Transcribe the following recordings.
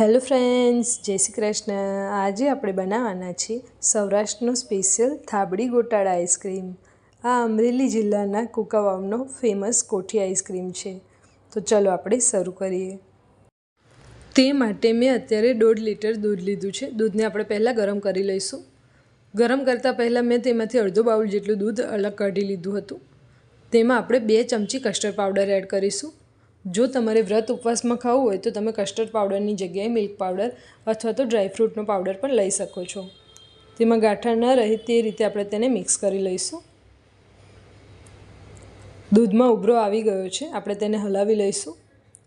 Hello friends, જય શ્રી કૃષ્ણ. આજે આપણે બનાવવાના છીએ સૌરાષ્ટ્રનો સ્પેશિયલ થાબડી ગોટાળા આઈસ્ક્રીમ. આ અમરેલી જિલ્લાના કુકાવાવનો ફેમસ કોઠી આઈસ્ક્રીમ છે. તો ચલો આપણે શરૂ કરીએ. તે માટે મેં અત્યારે દોઢ લીટર દૂધ લીધું છે. દૂધને આપણે પહેલાં ગરમ કરી લઈશું. ગરમ કરતાં પહેલાં મેં તેમાંથી અડધો બાઉલ જેટલું દૂધ અલગ કાઢી લીધું હતું. તેમાં આપણે બે ચમચી કસ્ટર્ડ પાવડર એડ કરીશું. જો તમારે વ્રત ઉપવાસમાં ખાવું હોય તો તમે કસ્ટર્ડ પાવડરની જગ્યાએ મિલ્ક પાવડર અથવા તો ડ્રાયફ્રૂટનો પાવડર પણ લઈ શકો છો. તેમાં ગાંઠા ન રહે તે રીતે આપણે તેને મિક્સ કરી લઈશું. દૂધમાં ઉભરો આવી ગયો છે, આપણે તેને હલાવી લઈશું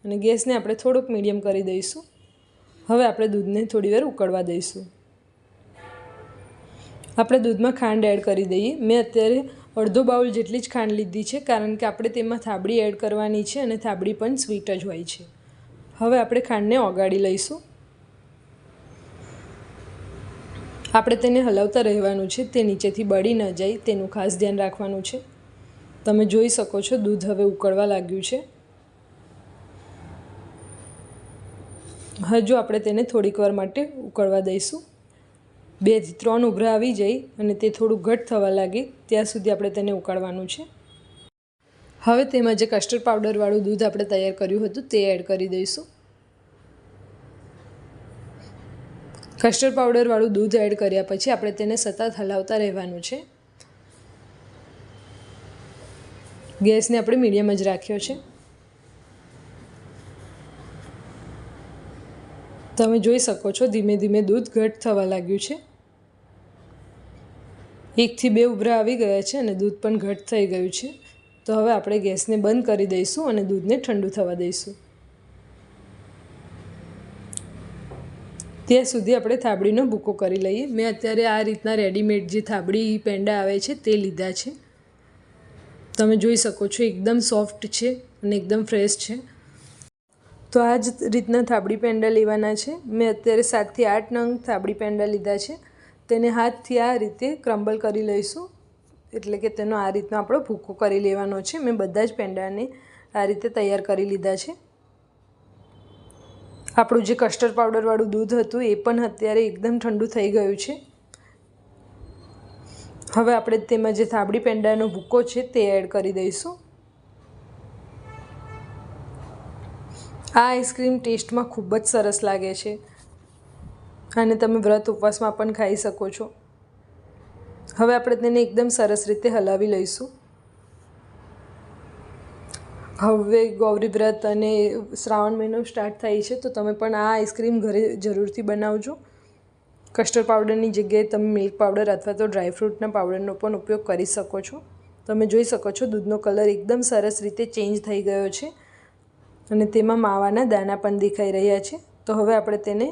અને ગેસને આપણે થોડુંક મીડિયમ કરી દઈશું. હવે આપણે દૂધને થોડીવાર ઉકળવા દઈશું. આપણે દૂધમાં ખાંડ એડ કરી દઈએ. મેં અત્યારે અડધો બાઉલ જેટલી જ ખાંડ લીધી છે, કારણ કે આપણે તેમાં થાબડી એડ કરવાની છે અને થાબડી પણ સ્વીટ જ હોય છે. હવે આપણે ખાંડને ઓગાળી લઈશું. આપણે તેને હલાવતા રહેવાનું છે, તે નીચેથી બળી ન જાય, તેનું ખાસ ધ્યાન રાખવાનું છે. તમે જોઈ શકો છો, દૂધ હવે ઉકળવા લાગ્યું છે. હજુ આપણે તેને થોડીક વાર માટે ઉકળવા દઈશું. બેથી ત્રણ ઉભરા આવી જાય અને તે થોડું ઘટ થવા લાગે, ત્યાં સુધી આપણે તેને ઉકાળવાનું છે. હવે તેમાં જે કસ્ટર્ડ પાવડરવાળું દૂધ આપણે તૈયાર કર્યું હતું તે એડ કરી દઈશું. કસ્ટર્ડ પાવડરવાળું દૂધ એડ કર્યા પછી આપણે તેને સતત હલાવતા રહેવાનું છે. ગેસને આપણે મીડિયમ જ રાખ્યો છે. તમે જોઈ શકો છો ધીમે ધીમે દૂધ ઘટ થવા લાગ્યું છે. એકથી બે ઉભરા આવી ગયા છે અને દૂધ પણ ઘટ થઈ ગયું છે. તો હવે આપણે ગેસને બંધ કરી દઈશું અને દૂધને ઠંડુ થવા દઈશું. ત્યાં સુધી આપણે થાબડીનો ભૂકો કરી લઈએ. મેં અત્યારે આ રીતના રેડીમેડ જે થાબડી પેંડા આવે છે તે લીધા છે. તમે જોઈ શકો છો એકદમ સોફ્ટ છે અને એકદમ ફ્રેશ છે. તો આ જ રીતના થાબડી પેંડા લેવાના છે. મેં અત્યારે સાતથી આઠ નંગ થાબડી પેંડા લીધા છે. તેને હાથથી આ રીતે ક્રમ્બલ કરી લઈશું. એટલે કે તેનો આ રીતનો આપણો ભૂકો કરી લેવાનો છે. મેં બધા જ પેંડાને આ રીતે તૈયાર કરી લીધા છે. આપણું જે કસ્ટર્ડ પાવડરવાળું દૂધ હતું એ પણ અત્યારે એકદમ ઠંડુ થઈ ગયું છે. હવે આપણે તેમાં જે થાબડી પેંડાનો ભૂકો છે તે એડ કરી દઈશું. આ આઈસ્ક્રીમ ટેસ્ટમાં ખૂબ જ સરસ લાગે છે. અને તમે વ્રત ઉપવાસમાં પણ ખાઈ શકો છો. હવે આપણે તેને એકદમ સરસ રીતે હલાવી લઈશું. હવે ગૌરી વ્રત અને શ્રાવણ મહિનો સ્ટાર્ટ થાય છે, તો તમે પણ આ આઈસ્ક્રીમ ઘરે જરૂરથી બનાવજો. કસ્ટર્ડ પાવડરની જગ્યાએ તમે મિલ્ક પાવડર અથવા તો ડ્રાયફ્રૂટના પાવડરનો પણ ઉપયોગ કરી શકો છો. તમે જોઈ શકો છો દૂધનો કલર એકદમ સરસ રીતે ચેન્જ થઈ ગયો છે અને તેમાં માવાના દાણા પણ દેખાઈ રહ્યા છે. તો હવે આપણે તેને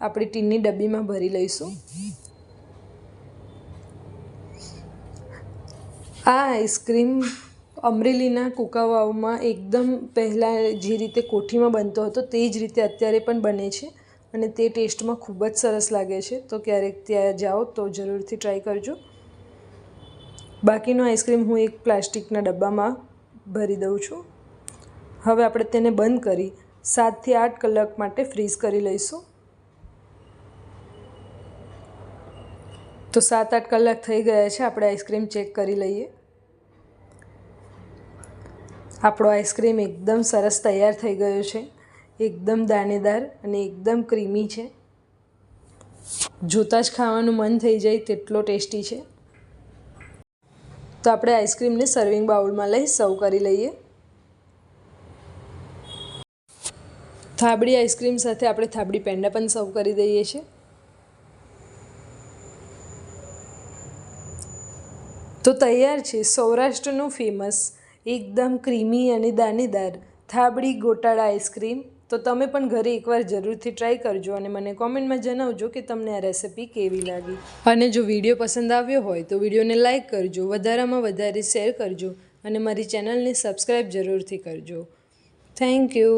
આપણી ટીનની ડબ્બીમાં ભરી લઈશું. આ આઈસ્ક્રીમ અમરેલીના કુકાવાઓમાં એકદમ પહેલાં જે રીતે કોઠીમાં બનતો હતો તે જ રીતે અત્યારે પણ બને છે અને તે ટેસ્ટમાં ખૂબ જ સરસ લાગે છે. તો ક્યારેક ત્યાં જાઓ તો જરૂરથી ટ્રાય કરજો. બાકીનો આઈસ્ક્રીમ હું એક પ્લાસ્ટિકના ડબ્બામાં ભરી દઉં છું. હવે આપણે તેને બંધ કરી સાતથી આઠ કલાક માટે ફ્રીઝ કરી લઈશું. તો સાત આઠ કલાક થઈ ગયા છે, આપણે આઈસ્ક્રીમ ચેક કરી લઈએ. આપણો આઈસ્ક્રીમ એકદમ સરસ તૈયાર થઈ ગયો છે, એકદમ દાણેદાર અને એકદમ ક્રીમી છે. જોતાં જ ખાવાનું મન થઈ જાય તેટલો ટેસ્ટી છે. તો આપણે આઈસ્ક્રીમને સર્વિંગ બાઉલમાં લઈ સર્વ કરી લઈએ. થાબડી આઈસ્ક્રીમ સાથે આપણે થાબડી પેંડા પણ સર્વ કરી દઈએ છીએ. તો તૈયાર છે. સૌરાષ્ટ્રનું ફેમસ એકદમ ક્રીમી અને દાનેદાર, થાબડી ગોટાળા આઈસ્ક્રીમ તો તમે પણ ઘરે એકવાર જરૂરથી ટ્રાય કરજો અને મને કોમેન્ટમાં જણાવજો કે તમને આ રેસિપી કેવી લાગી. અને જો વીડિયો પસંદ આવ્યો હોય તો વિડીયોને લાઇક કરજો, વધારામાં વધારે શેર કરજો અને મારી ચેનલને સબસ્ક્રાઈબ જરૂરથી કરજો. Thank you